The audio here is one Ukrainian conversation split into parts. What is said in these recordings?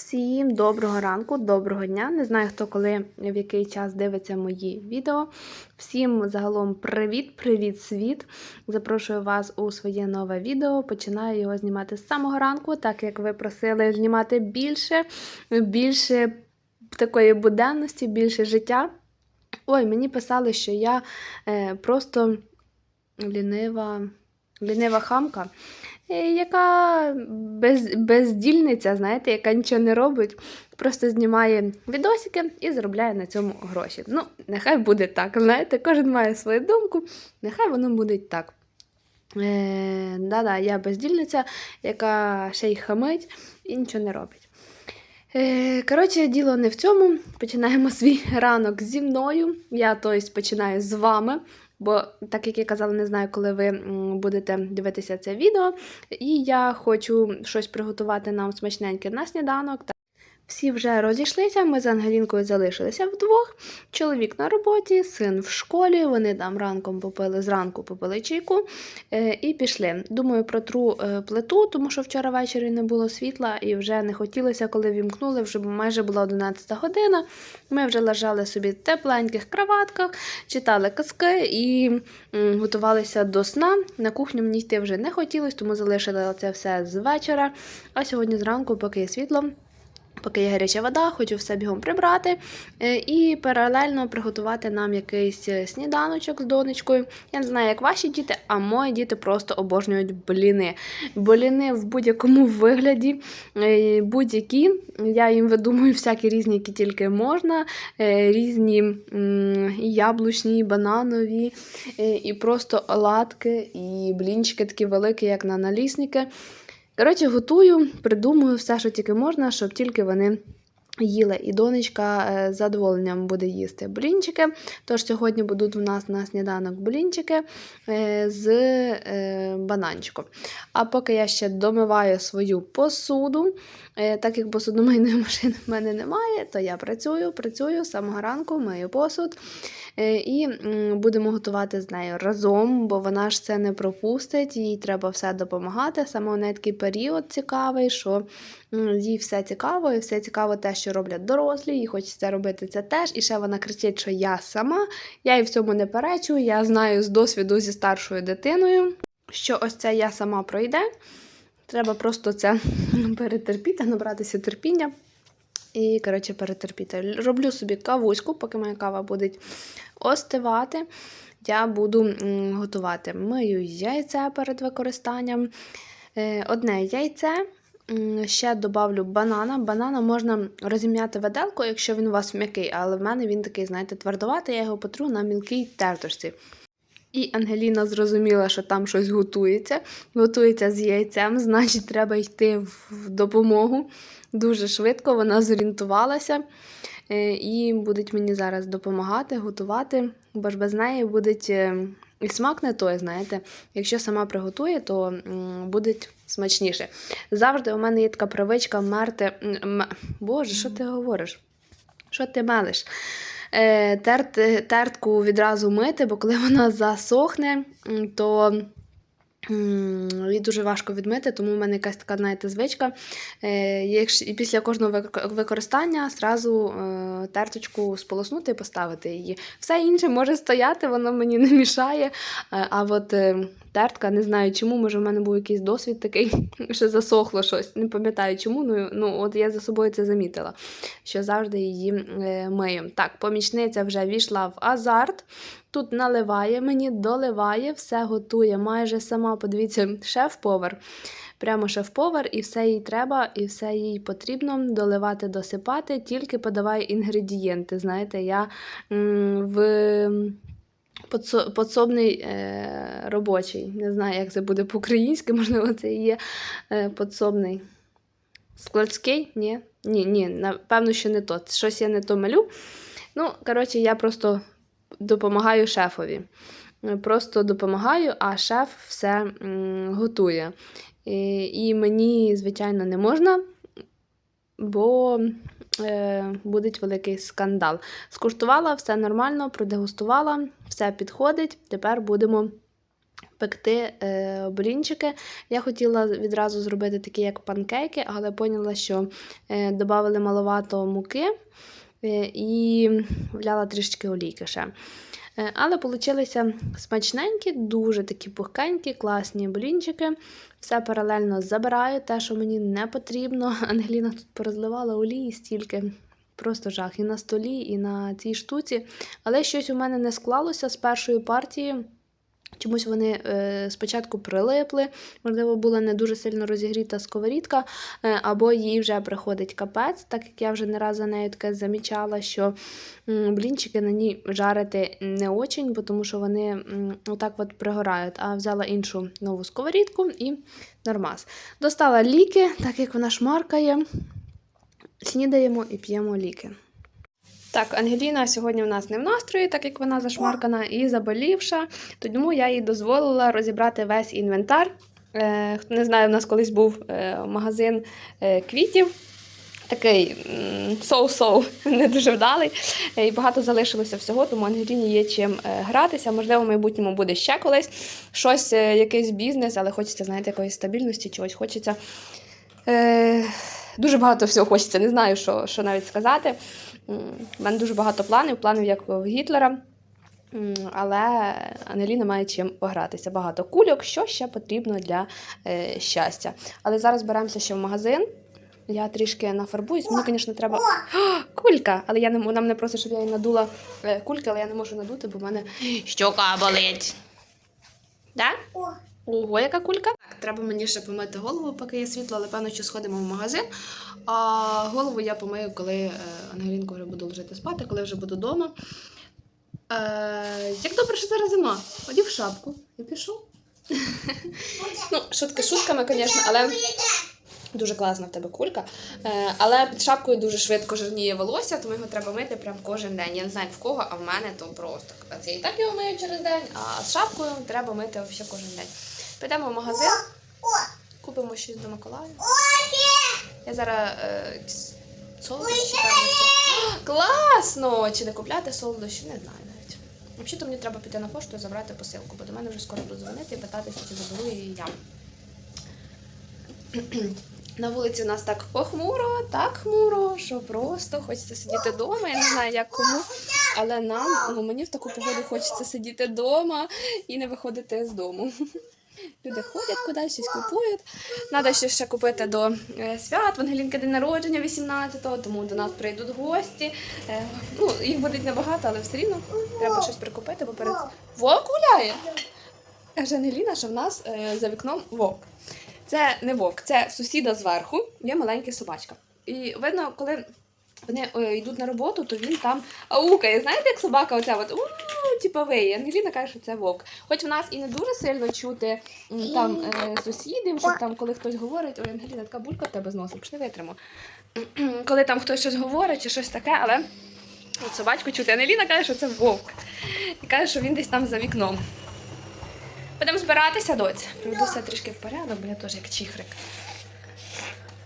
Всім доброго ранку, доброго дня. Не знаю, хто коли в який час дивиться мої відео. Всім загалом привіт, привіт, світ! Запрошую вас у своє нове відео. Починаю його знімати з самого ранку, так як ви просили знімати більше, більше такої буденності, більше життя. Ой, мені писали, що я е, просто лінива, лінива хамка. Е, яка без, бездільниця, знаєте, яка нічого не робить, просто знімає відосики і заробляє на цьому гроші. Ну, нехай буде так. Знаєте, кожен має свою думку, нехай воно буде так. Е, да-да, я бездільниця, яка ще й хамить і нічого не робить. Е, коротше, діло не в цьому. Починаємо свій ранок зі мною. Я тобто, починаю з вами. Бо, так як я казала, не знаю, коли ви будете дивитися це відео. І я хочу щось приготувати нам смачненьке на сніданок. Всі вже розійшлися, ми з Ангелінкою залишилися вдвох. Чоловік на роботі, син в школі. Вони там ранком попили зранку попили чайку е, і пішли. Думаю, протру е, плиту, тому що вчора ввечері не було світла і вже не хотілося, коли вімкнули, вже майже була 11 година. Ми вже лежали собі в тепленьких кроватках, читали казки і готувалися до сна. На кухню мені йти вже не хотілося, тому залишили це все з вечора. А сьогодні зранку, поки є світло. Поки є гаряча вода, хочу все бігом прибрати е, і паралельно приготувати нам якийсь е, сніданочок з донечкою. Я не знаю, як ваші діти, а мої діти просто обожнюють бліни. Бліни в будь-якому вигляді, е, будь-які. Я їм видумую всякі різні, які тільки можна, різні яблучні, бананові, і просто оладки, і блінчики такі великі, як на налісники. Коротше, готую, придумую все, що тільки можна, щоб тільки вони їли. І донечка е, з задоволенням буде їсти блінчики. Тож сьогодні будуть у нас на сніданок блінчики е, з е, бананчиком. А поки я ще домиваю свою посуду, так як посудомийної машини в мене немає, то я працюю, працюю з самого ранку, мию посуд. Е, І будемо готувати з нею разом, бо вона ж це не пропустить, їй треба все допомагати. Саме у неї такий період цікавий, що їй все цікаво, і все цікаво те, що роблять дорослі, їй хочеться робити це теж. І ще вона кричить, що я сама. Я їй в цьому не перечу. Я знаю з досвіду зі старшою дитиною, що ось це я сама пройде. Треба просто це перетерпіти, набратися терпіння. І, коротше, перетерпіти. Роблю собі кавуську, поки моя кава буде остивати. Я буду готувати. Мию яйце перед використанням. Е, Одне яйце. Ще додавлю банана. Банана можна розім'яти виделкою, якщо він у вас м'який, але в мене він такий, знаєте, твердуватий, я його потру на мілкій терточці. І Ангеліна зрозуміла, що там щось готується. Готується з яйцем, значить, треба йти в допомогу. Дуже швидко вона зорієнтувалася е, і буде мені зараз допомагати, готувати, бо ж без неї буде і смак не той, знаєте. Якщо сама приготує, то буде смачніше. Завжди у мене є така привичка мерти. Боже, що ти говориш? Що ти мелиш? Е, терт, тертку відразу мити, бо коли вона засохне, то м, дуже важко відмити, тому в мене якась така, знаєте, звичка. Е, і після кожного використання зразу е, терточку сполоснути і поставити її. Все інше може стояти, воно мені не мішає. Е, а от тертка, не знаю чому, може в мене був якийсь досвід такий, що засохло щось. Не пам'ятаю чому. Ну, ну от я за собою це замітила, що завжди її мию. Так, помічниця вже війшла в азарт. Тут наливає мені, доливає, все готує майже сама. Подивіться, шеф-повар. Прямо шеф-повар, і все їй треба, і все їй потрібно доливати, досипати, тільки подавай інгредієнти. Знаєте, я в подсобний е, робочий. Не знаю, як це буде по-українськи, можливо, це і є е, подсобний. Складський? Ні. Ні, ні, напевно, що не то. Щось я не то малю. Ну, коротше, я просто допомагаю шефові. Просто допомагаю, а шеф все готує. І, мені, звичайно, не можна, бо е, буде великий скандал. Скуштувала, все нормально, продегустувала, все підходить. Тепер будемо Пекти е, блінчики. Я хотіла відразу зробити такі, як панкейки, але поняла, що е, додали маловато муки і вляла трішки олійки ще. Е, Але получилися смачненькі, дуже такі пухкенькі, класні блінчики. Все паралельно забираю, те, що мені не потрібно. Ангеліна тут порозливала олії стільки. Просто жах і на столі, і на цій штуці. Але щось у мене не склалося з першої партії. Чомусь вони е, спочатку прилипли, можливо, була не дуже сильно розігріта сковорідка, е, або їй вже приходить капець, так як я вже не раз за нею таке замічала, що блінчики на ній жарити не очень, тому що вони отак от пригорають. А взяла іншу нову сковорідку і нормас. Достала ліки, так як вона шмаркає, снідаємо і п'ємо ліки. Так, Ангеліна сьогодні в нас не в настрої, так як вона зашмаркана і заболівша, тому я їй дозволила розібрати весь інвентар. Е, хто не знає, у нас колись був е, магазин е, квітів. Такий соу-соу, не дуже вдалий. І багато залишилося всього, тому Ангеліні є чим гратися. Можливо, в майбутньому буде ще колись щось, якийсь бізнес, але хочеться, знаєте, якоїсь стабільності, чогось хочеться. Дуже багато всього хочеться, не знаю, що, що навіть сказати. У мене дуже багато планів, планів як в Гітлера. Але Ангеліна має чим погратися. Багато кульок, що ще потрібно для е, щастя. Але зараз беремося ще в магазин. Я трішки нафарбуюсь. Мені, звісно, треба. О, кулька! Але я не вона мене просить, щоб я їй надула е, кульки, але я не можу надути, бо в мене щока болить. Да? Ого, яка кулька. Так, треба мені ще помити голову, поки є світло, але певно, що сходимо в магазин. А голову я помию, коли е, Ангелінка вже буду лежати спати, коли вже буду вдома. Е, як добре, що зараз зима. Одів шапку і пішов. ну, шутки шутками, звісно, але дуже класна в тебе кулька. Е, але під шапкою дуже швидко жирніє волосся, тому його треба мити прям кожен день. Я не знаю в кого, а в мене то просто. Я і так його мию через день, а з шапкою треба мити взагалі кожен день. Підемо в магазин, купимо щось до Миколая. Я зараз е, солодощі. Класно! Чи не купляти солодощі, не знаю навіть. Взагалі-то мені треба піти на пошту і забрати посилку, бо до мене вже скоро будуть дзвонити і питатися, чи заберу її я. На вулиці у нас так похмуро, так хмуро, що просто хочеться сидіти вдома. Я не знаю, як кому, але нам, ну мені в таку погоду хочеться сидіти вдома і не виходити з дому. Люди ходять кудись, щось купують. Треба ще, ще купити до е, свят. В Ангелінки день народження 18-го, тому до нас прийдуть гості. Е, ну, їх буде небагато, але все рівно треба щось прикупити, бо перед вовк гуляє. Каже Ангеліна, що в нас е, за вікном вовк. Це не вовк, це сусіда зверху, є маленька собачка. І видно, коли вони е, йдуть на роботу, то він там аукає. Знаєте, як собака оця от, типа виє. Ангеліна каже, що це вовк. Хоч в нас і не дуже сильно чути там е, сусідів, щоб там, коли хтось говорить, ой, Ангеліна, така булька в тебе з носа, пішли витриму. коли там хтось щось говорить чи щось таке, але от собачку чути. Ангеліна каже, що це вовк. І каже, що він десь там за вікном. Будемо збиратися, доць. Приведуся трішки в порядок, бо я теж як чихрик.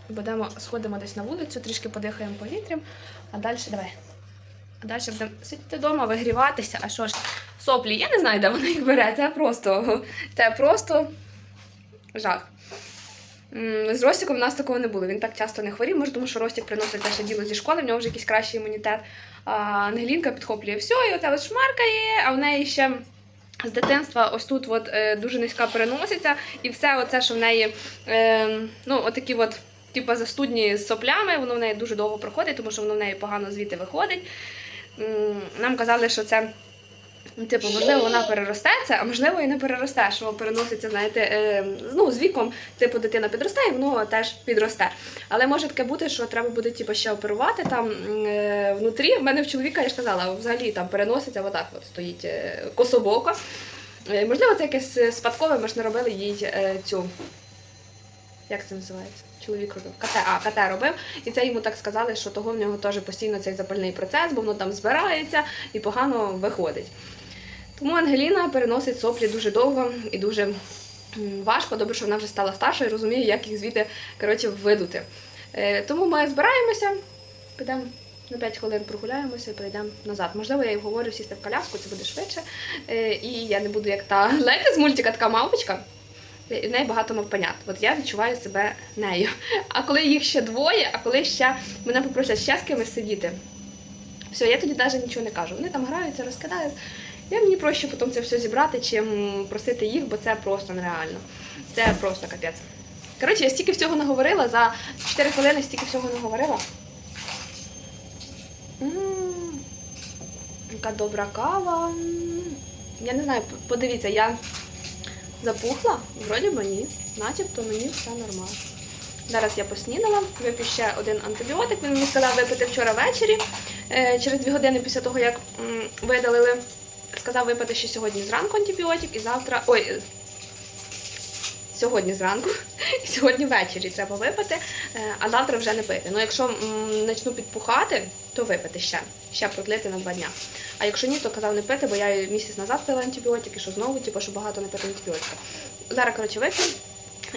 Будемо сходимо десь на вулицю, трішки подихаємо повітрям, а далі давай. А далі будемо сидіти вдома, вигріватися. А що ж, соплі, я не знаю, де вона їх бере. Це просто, це просто жах. З Ростіком в нас такого не було. Він так часто не хворів, може, тому що Ростік приносить те ще діло зі школи, в нього вже якийсь кращий імунітет. А Ангелінка підхоплює все, і оце от шмаркає, а в неї ще з дитинства ось тут от, е, дуже низька переноситься, і все оце, що в неї е, ну, отакі от, типу, застудні з соплями, воно в неї дуже довго проходить, тому що воно в неї погано звідти виходить. Нам казали, що це. Типу, можливо, вона переросте це, а можливо, і не переросте, що переноситься, знаєте, е, ну, з віком, типу, дитина підросте, і воно теж підросте. Але може таке бути, що треба буде типу, ще оперувати там е, внутрі. В мене в чоловіка, я ж казала, взагалі там переноситься, отак от стоїть е, кособоко. Е, можливо, це якесь е, спадкове, ми ж не робили їй е, цю. Як це називається? Чоловік робив. КТ, а, КТ робив. І це йому так сказали, що того в нього теж постійно цей запальний процес, бо воно там збирається і погано виходить. Тому Ангеліна переносить соплі дуже довго і дуже важко. Добре, що вона вже стала старшою і розуміє, як їх звідти коротше, видути. Е, тому ми збираємося, підемо На 5 хвилин прогуляємося і прийдемо назад. Можливо, я їй говорю сісти в коляску, це буде швидше. Е, І я не буду як та знаєте, з мультика така мавпочка. В неї багато мавпенят. От я відчуваю себе нею. А коли їх ще двоє, а коли ще мене попросять ще з кимось сидіти, все, я тоді навіть нічого не кажу. Вони там граються, розкидають. Я мені проще потім це все зібрати, чим просити їх, бо це просто нереально. Це просто капець. Коротше, я стільки всього наговорила, за 4 хвилини стільки всього наговорила. Яка добра кава. Я не знаю, подивіться, я запухла, вроді би ні, начебто мені все нормально. Зараз я поснідала, вип'ю ще один антибіотик. Він мені сказав випити вчора ввечері, е, через дві години після того, як видалили. Сказав випити ще сьогодні зранку антибіотик і завтра. Ой, е, сьогодні зранку і сьогодні ввечері треба випити, е, а завтра вже не пити. Ну, якщо почну підпухати, то випити ще, ще продлити на два дня. А якщо ні, то казав не пити, бо я місяць назад пила антибіотики, що знову, типу, що багато не пити антибіотика. Зараз, коротше, вип'ю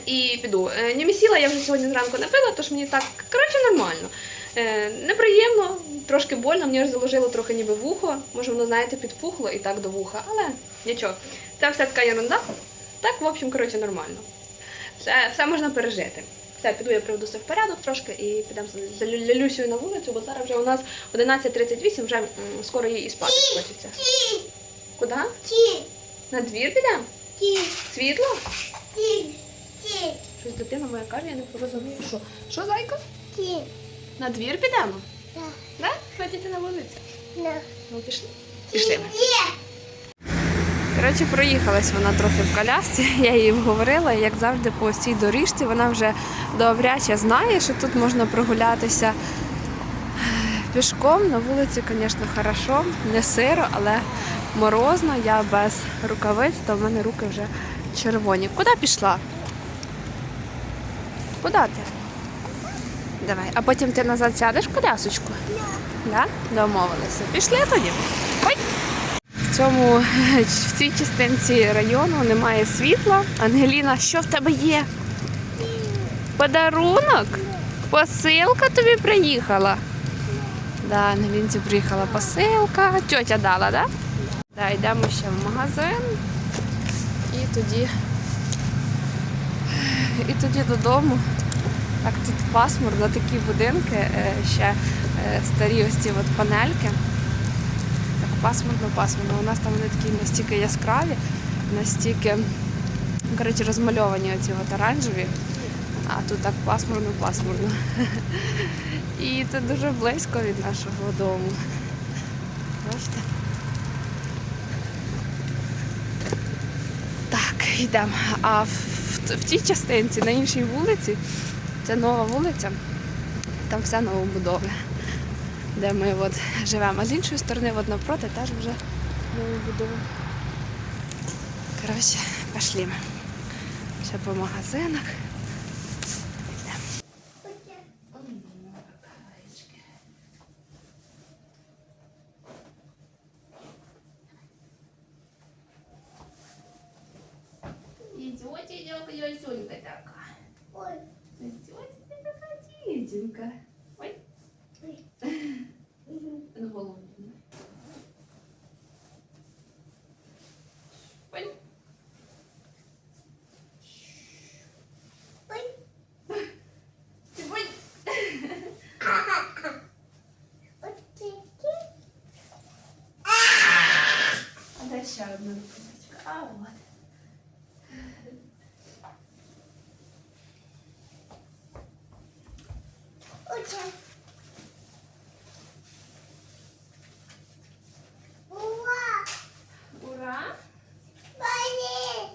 і піду. Е, Німісіла я вже сьогодні зранку не пила, тож мені так, коротше, нормально. Е, неприємно, трошки больно, мені ж заложило трохи ніби вухо. Може, воно, знаєте, підпухло і так до вуха, але нічого. Це все така ерунда. Так, в общем, коротше, нормально. Все, все можна пережити. Все, піду я приведу все в порядок трошки і підемо за Лю- Лялюсею на вулицю, бо зараз вже у нас 11.38, вже м, скоро їй і спати хочеться. Куди? Ті, На двір підемо? ті, Світло? ті, ті, Щось дитина моя каже, я не розумію. Що? Що, зайка? ті. На двір підемо? Да, Да? Ходіть на вулицю. Ну, пішли. Пішли. ми. Коротше, проїхалась вона трохи в колясці, я їй говорила, і як завжди по цій доріжці вона вже добряче знає, що тут можна прогулятися пішком. На вулиці, звісно, хорошо, не сиро, але морозно, я без рукавиць, то в мене руки вже червоні. Куди пішла? Куди ти? Давай, а потім ти назад сядеш в колясочку? Да? Домовилися. Пішли тоді. Ой! Цьому в цій частинці району немає світла. Ангеліна, що в тебе є? Подарунок? Посилка тобі приїхала. Да, Ангелінці приїхала посилка. Тьотя дала, да? Да, йдемо ще в магазин. І тоді. І тоді додому. Так, тут пасмурно, такі будинки, е, ще е, старі ось ці от панельки. Так пасмурно, пасмурно. У нас там вони такі настільки яскраві, настільки коротше, розмальовані оці от оранжеві, а тут так пасмурно, пасмурно. І це дуже близько від нашого дому. Бачите? Так, йдемо. А в, в, в тій частинці, на іншій вулиці, це нова вулиця, там все новобудови де ми от живемо. А з іншої сторони, от навпроти, теж вже новобудова. Коротше, пішли. Ще по магазинах. Идете, Йосюнька такая. Ой, Идете, такая дитинка. Ой. ой. На голову. Ой. Ой. Ой. От такі. А дай ще одну рукавичку. А от. Оце. Ура! Ура! Балі!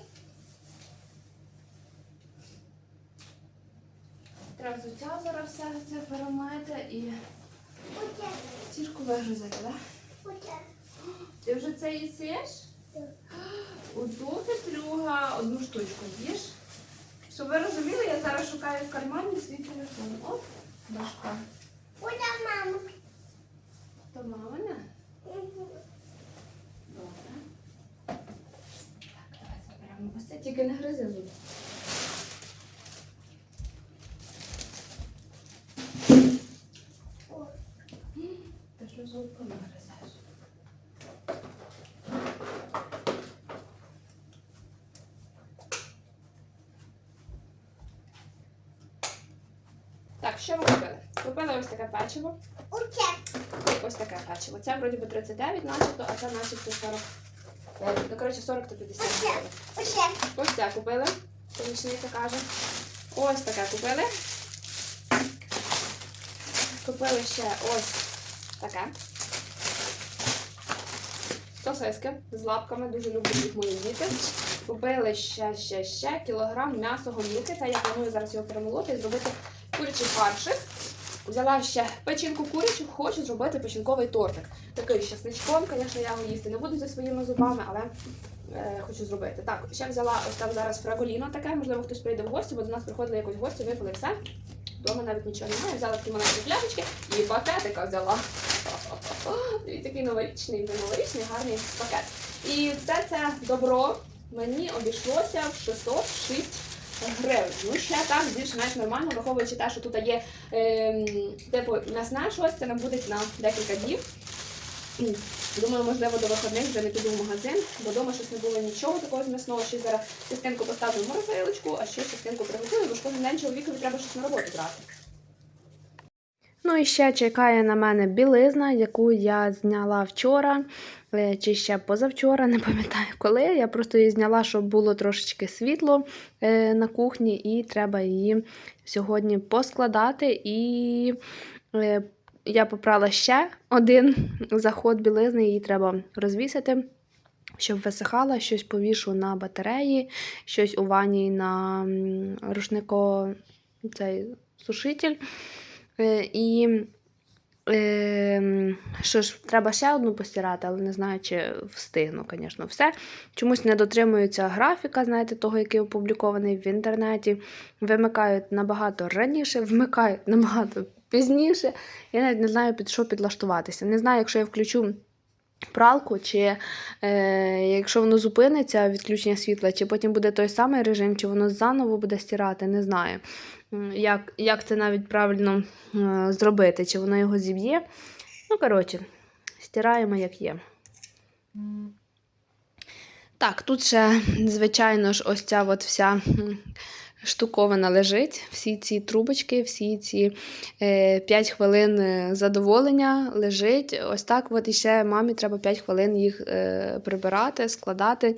Треба взуття зараз все це перемити і стіжку вигрузити, так? Ти вже це їсиш? Так. Оту Петлюга одну штучку з'їш. Щоб ви розуміли, я зараз шукаю в кармані свій телефон. Оп, башка. Куди мама? То мамина? Угу. Добре. Так, давай заберемо. Ось це тільки не гризи зуб. О, Що зубками гризеш? Так, що ми купили? Купили ось таке печиво. Ось таке печиво. Це вроді би 39 начебто, а це начебто 40. Ну, коротше, 40 то 50 купили. Уча. Ось це купили. Помічниця каже. Ось таке купили. Купили ще ось таке. Сосиски з лапками, дуже люблять їх мої діти. Купили ще, ще, ще кілограм м'ясо гомілки. Та я планую зараз його перемолоти і зробити курячий фаршик. Взяла ще печінку курячу, хочу зробити печінковий тортик. Такий з чесничком, звісно, я його їсти не буду зі своїми зубами, але е, хочу зробити. Так, ще взяла ось там зараз фраголіно таке, можливо, хтось прийде в гості, бо до нас приходили якось гості, випили все. Дома навіть нічого немає. Взяла такі маленькі пляшечки і пакетика взяла. Дивіться, такий новорічний, вже новорічний гарний пакет. І все це добро мені обійшлося в 606 гривень. Ну, ще так, більш-менш нормально, враховуючи те, що тут є е, типу м'ясне щось, це набуде на декілька днів. Думаю, можливо, до виходних вже не піду в магазин, бо вдома щось не було нічого такого з м'ясного. Ще зараз частинку поставлю в морозилочку, а ще частинку приготую, бо ж кожен день чоловікові треба щось на роботу брати. Ну і ще чекає на мене білизна, яку я зняла вчора, е, чи ще позавчора, не пам'ятаю коли. Я просто її зняла, щоб було трошечки світло е, на кухні, і треба її сьогодні поскладати. І е, я попрала ще один заход білизни, її треба розвісити. Щоб висихала, щось повішу на батареї, щось у ванні на рушнико цей сушитель. Е, І е, що ж, треба ще одну постирати, але не знаю, чи встигну, звісно, все. Чомусь не дотримується графіка, знаєте, того, який опублікований в інтернеті. Вимикають набагато раніше, вмикають набагато пізніше. Я навіть не знаю, під що підлаштуватися. Не знаю, якщо я включу. Пралку, чи е, якщо воно зупиниться відключення світла, чи потім буде той самий режим, чи воно заново буде стирати, не знаю. Як, як це навіть правильно е, зробити, чи воно його зіб'є. Ну, коротше, стираємо як є. Так, тут ще, звичайно ж, ось ця от вся штуковина лежить. Всі ці трубочки, всі ці е, 5 хвилин е, задоволення лежить. Ось так от іще мамі треба 5 хвилин їх е, прибирати, складати.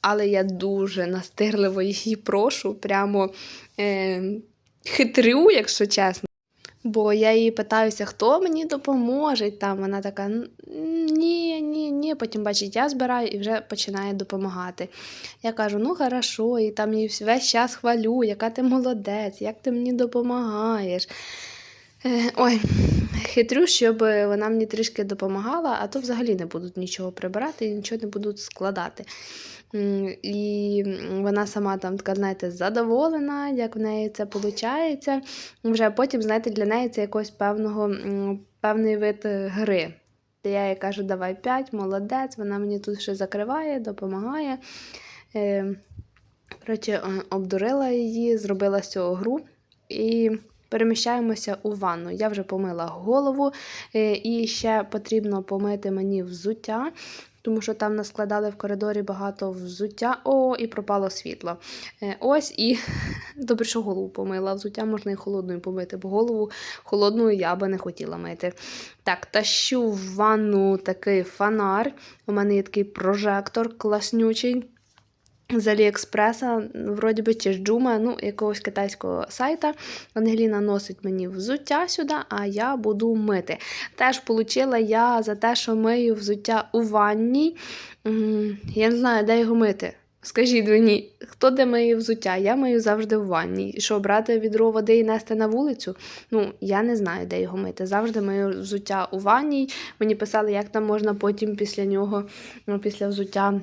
Але я дуже настирливо її прошу, прямо е, хитрю, якщо чесно. Бо я її питаюся, хто мені допоможе. Там вона така: ні, ні, ні. Потім бачить, я збираю і вже починає допомагати. Я кажу, ну хорошо, і там її весь час хвалю, яка ти молодець, як ти мені допомагаєш. Е, Ой, хитрю, щоб вона мені трішки допомагала, а то взагалі не будуть нічого прибирати і нічого не будуть складати. І вона сама там така, знаєте, задоволена, як в неї це виходить. Вже потім, знаєте, для неї це якогось певного, певний вид е, гри. Я їй кажу, давай п'ять, молодець, вона мені тут ще закриває, допомагає. Е, Коротше, обдурила її, зробила з цього гру і переміщаємося у ванну. Я вже помила голову, е, і ще потрібно помити мені взуття. Тому що там наскладали в коридорі багато взуття. О, і пропало світло. Е, Ось і добре, що голову помила. Взуття можна і холодною помити, бо голову холодною я би не хотіла мити. Так, тащу в ванну такий фонар. У мене є такий прожектор класнючий. З Аліекспреса, вроді би, чи з Джума, ну, якогось китайського сайта. Ангеліна носить мені взуття сюди, а я буду мити. Теж отримала я за те, що мию взуття у ванні. Я не знаю, де його мити. Скажіть мені, хто де миє взуття? Я мию завжди в ванні. І Що, брати відро води і нести на вулицю? Ну, я не знаю, де його мити. Завжди мию взуття у ванні. Мені писали, як там можна потім після нього, ну, після взуття.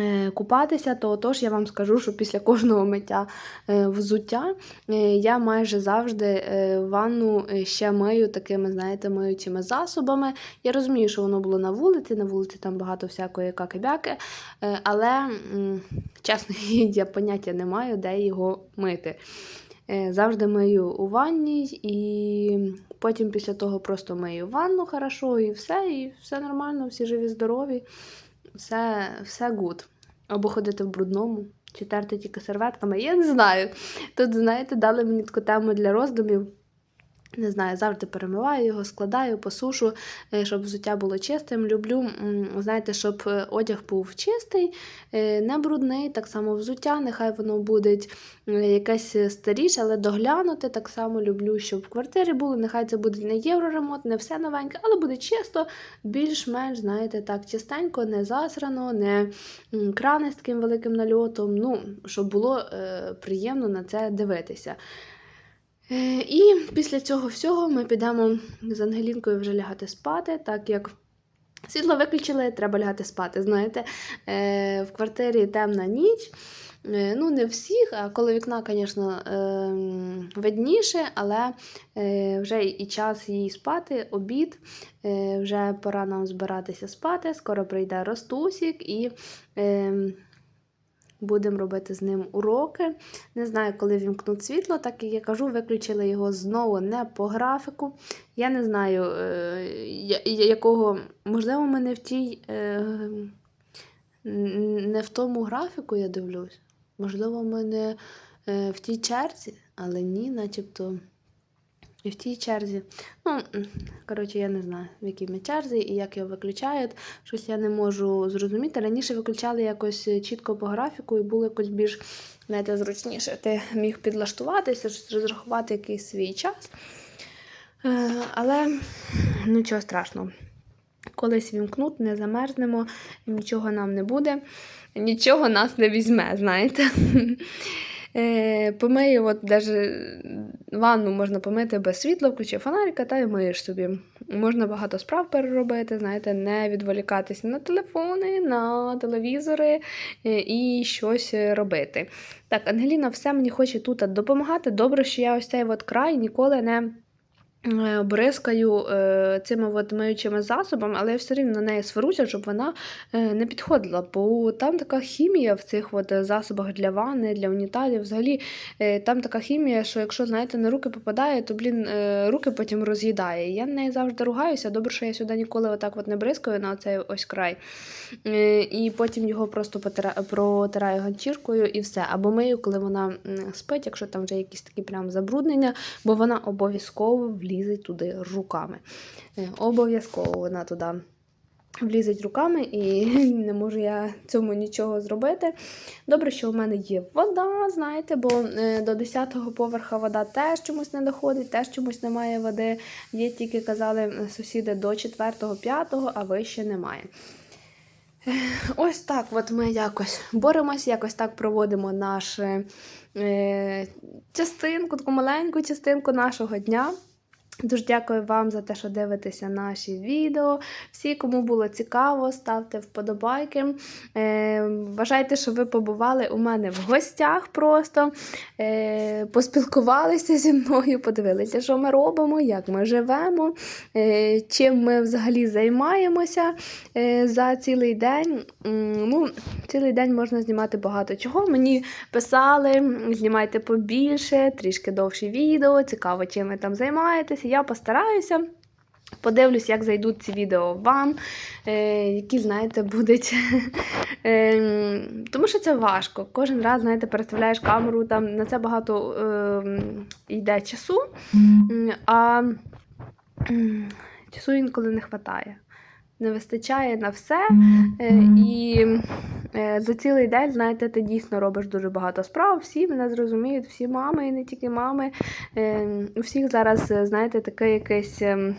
Е, Купатися, то тож я вам скажу, що після кожного миття е, взуття е, я майже завжди ванну ще мию такими, знаєте, миючими засобами. Я розумію, що воно було на вулиці, на вулиці там багато всякої каки-бяки, але чесно, я поняття не маю, де його мити. Завжди мию у ванні, і потім після того просто мию ванну хорошо, і все, і все нормально, всі живі, здорові, все, все гуд. Або ходити в брудному, чи терти тільки серветками. Я не знаю. Тут, знаєте, дали мені таку тему для роздумів. Не знаю, завжди перемиваю його, складаю, посушу, е, щоб взуття було чистим. Люблю, знаєте, щоб е, одяг був чистий, е, не брудний, так само взуття, нехай воно буде якесь старіше, але доглянути. Так само люблю, щоб в квартирі було. Нехай це буде не євроремонт, не все новеньке, але буде чисто, більш-менш, знаєте, так, чистенько, не засрано, не крани з таким великим нальотом. Ну, щоб було приємно на це дивитися. Е, І після цього всього ми підемо з Ангелінкою вже лягати спати, так як світло виключили, треба лягати спати. Знаєте, Е, в квартирі темна ніч. Е, Ну, не всіх, а коло вікна, звісно, ем, видніше, але вже і час їй спати, обід, вже пора нам збиратися спати. Скоро прийде Ростусік і ем, будемо робити з ним уроки. Не знаю, коли вімкнуть світло, так як я кажу, виключили його знову не по графіку. Я не знаю, е, якого, можливо, ми не в тій. е, Не в тому графіку я дивлюсь. Можливо, ми не е, в тій черзі, але ні, начебто і в тій черзі. Ну, коротше, я не знаю, в якій ми черзі і як його виключають. Щось я не можу зрозуміти. Раніше виключали якось чітко по графіку і було якось більш знаєте, зручніше. Ти міг підлаштуватися, розрахувати якийсь свій час. Е, Але нічого страшного. Колись вімкнуть, не замерзнемо, нічого нам не буде, нічого нас не візьме, знаєте. Е, Помию, от даже ванну можна помити без світла, включив фонарика та й миєш собі. Можна багато справ переробити, знаєте, не відволікатися на телефони, на телевізори е, і щось робити. Так, Ангеліна все мені хоче тут допомагати. Добре, що я ось цей от край ніколи не е, бризкаю е, цими от засобами, але я все рівно на неї сварюся, щоб вона е, не підходила. Бо там така хімія в цих от засобах для ванни, для унітазів. Взагалі е, там така хімія, що якщо, знаєте, на руки попадає, то, блін, е, руки потім роз'їдає. Я на неї завжди ругаюся. Добре, що я сюди ніколи отак от не бризкаю на цей ось край. Е, І потім його просто протираю ганчіркою і все. Або мию, коли вона спить, якщо там вже якісь такі прям забруднення, бо вона обов'язково влізе туди руками. Е, Обов'язково вона туди. Влізить руками і не можу я цьому нічого зробити. Добре, що в мене є вода, знаєте, бо е, до 10-го поверха вода теж чомусь не доходить, теж чомусь немає води. Є тільки казали сусіди до 4-го, 5-го, а вище немає. Е, Ось так от ми якось боремось, якось так проводимо нашу е, частинку, таку маленьку частинку нашого дня. Дуже дякую вам за те, що дивитеся наші відео. Всі, кому було цікаво, ставте вподобайки. Е, вважайте, що ви побували у мене в гостях просто, е, поспілкувалися зі мною, подивилися, що ми робимо, як ми живемо, е, чим ми взагалі займаємося е, за цілий день. Ну, цілий день можна знімати багато чого. Мені писали, знімайте побільше, трішки довші відео, цікаво, чим ви там займаєтеся. Я постараюся. Подивлюсь, як зайдуть ці відео вам, е, які, знаєте, будуть. е, тому що це важко. Кожен раз, знаєте, переставляєш камеру, там на це багато е, йде часу, а часу інколи не вистачає. Не вистачає на все. Е, і е, за цілий день, знаєте, ти дійсно робиш дуже багато справ. Всі мене зрозуміють, всі мами, і не тільки мами. Е, у всіх зараз, е, знаєте, такий якийсь. ем,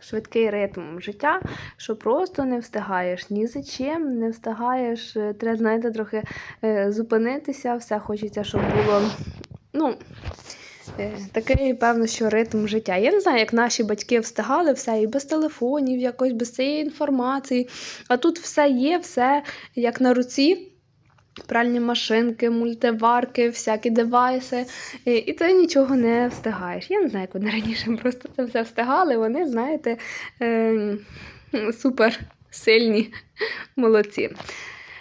Швидкий ритм життя, що просто не встигаєш ні за чим, не встигаєш. Треба, знаєте, трохи зупинитися, все хочеться, щоб було. Ну, такий, певно, що ритм життя. Я не знаю, як наші батьки встигали все і без телефонів, якось без цієї інформації. А тут все є, все як на руці. Пральні машинки, мультиварки, всякі девайси, і, і ти нічого не встигаєш. Я не знаю, як вони раніше просто це все встигали. Вони, знаєте, е, супер сильні молодці.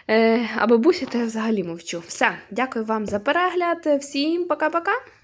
Е, а бабусі то я взагалі мовчу. Все, дякую вам за перегляд. Всім пока-пока.